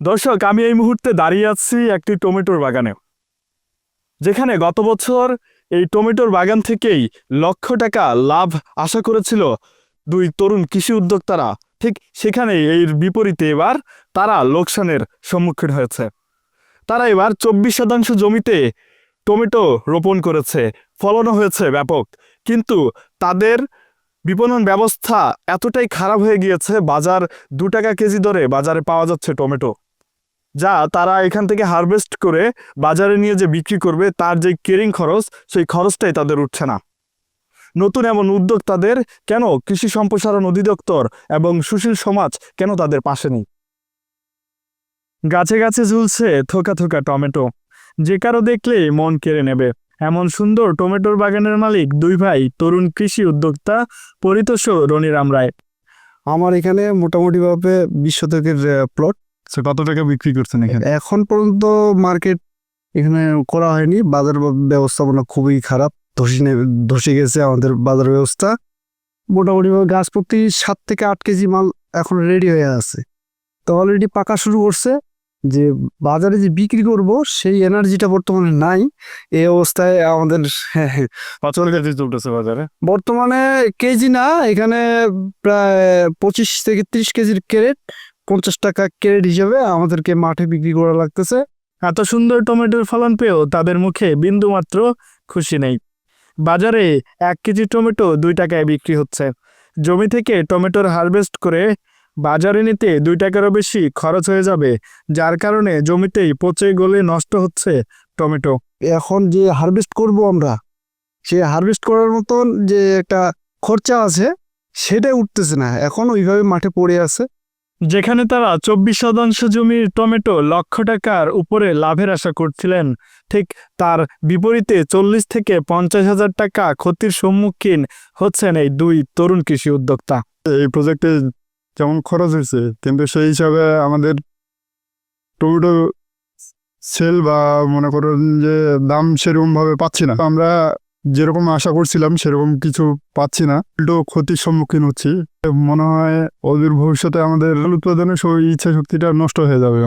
দর্শক, আমি এই মুহূর্তে দাঁড়িয়ে আছি একটি টমেটোর বাগানে যেখানে গত বছর এই টমেটোর বাগান থেকেই লক্ষ টাকা লাভ আশা করেছিল দুই তরুণ কৃষি উদ্যোক্তারা। ঠিক সেখানে এর বিপরীতে এবার তারা লোকসানের সম্মুখীন হয়েছে। তারা এবার চব্বিশ শতাংশ জমিতে টমেটো রোপণ করেছে, ফলনও হয়েছে ব্যাপক। কিন্তু তাদের বিপণন ব্যবস্থা এতটাই খারাপ হয়ে গিয়েছে, বাজার দু টাকা কেজি দরে বাজারে পাওয়া যাচ্ছে টমেটো। যা তারা এখান থেকে হারভেস্ট করে বাজারে নিয়ে যে বিক্রি করবে, তার যে কেরিং খরচ, সেই খরচটাই তাদের উঠছে না। নতুন এমন উদ্যোগ তাদের কেন কৃষি সম্প্রসারণ অধিদপ্তর এবং সুশীল সমাজ কেন তাদের পাশে নেই? গাছে গাছে ঝুলছে থোকা থোকা টমেটো। যে কারও দেখলে মন কেড়ে নেবে। এমন সুন্দর টমেটোর বাগানের মালিক দুই ভাই, তরুণ কৃষি উদ্যোক্তা পরিতোষ রনিরাম রায়। আমার এখানে মোটামুটিভাবে বিশ শতকের প্লট সে কত টাকা বিক্রি করছেন এখানে? এখন পর্যন্ত মার্কেট এখানে করা হয়নি। বাজার ব্যবস্থাপনা খুবই খারাপ। ধসে ধসে গেছে আমাদের বাজার ব্যবস্থা। মোটামুটি গাছ প্রতি সাত থেকে আট কেজি মাল এখন রেডি হয়ে আছে। তো অলরেডি পাকা শুরু করছে যে বাজারে যে বিক্রি করব সেই এনার্জিটা বর্তমানে নাই। এই অবস্থায় আমাদের কত কেজি চলতেছে বাজারে? বর্তমানে কেজি না এখানে প্রায় পঁচিশ থেকে ত্রিশ কেজির ক্যারেট। পঞ্চাশ টাকা ক্যারেট হিসেবে আমাদেরকে মাঠে বিক্রি করা লাগতেছে। এত সুন্দর টমেটোর ফলন পেয়েও তাদের মুখে বিন্দুমাত্র খুশি নেই। বাজারে এক কেজি টমেটো দুই টাকায় বিক্রি হচ্ছে। জমি থেকে টমেটোর হারভেস্ট করে বাজারে নিতে দুই টাকারও বেশি খরচ হয়ে যাবে, যার কারণে জমিতেই পচে গলে নষ্ট হচ্ছে টমেটো। এখন যে হারভেস্ট করব আমরা, সে হারভেস্ট করার মতন যে একটা খরচা আছে, সেটা উঠতেছে না। এখন ওইভাবে মাঠে পড়ে আছে। যেখানে তারা চব্বিশ শতাংশ জমির টমেটো লক্ষ টাকার উপরে লাভের আশা করছিলেন। ঠিক তার বিপরীতে চল্লিশ থেকে পঞ্চাশ হাজার টাকা ক্ষতির সম্মুখীন হচ্ছেন এই দুই তরুণ কৃষি উদ্যোক্তা। এই প্রজেক্টে যেমন খরচ হয়েছে, কিন্তু সেই হিসাবে আমাদের টমেটো সেল বা মনে করুন যে দাম সেরকম ভাবে পাচ্ছি না। আমরা যেরকম আশা করছিলাম, সেরকম কিছু পাচ্ছি না। উল্টো ক্ষতির সম্মুখীন হচ্ছি। মনে হয় অদূর ভবিষ্যতে আমাদের উৎপাদনের ইচ্ছা শক্তিটা নষ্ট হয়ে যাবে।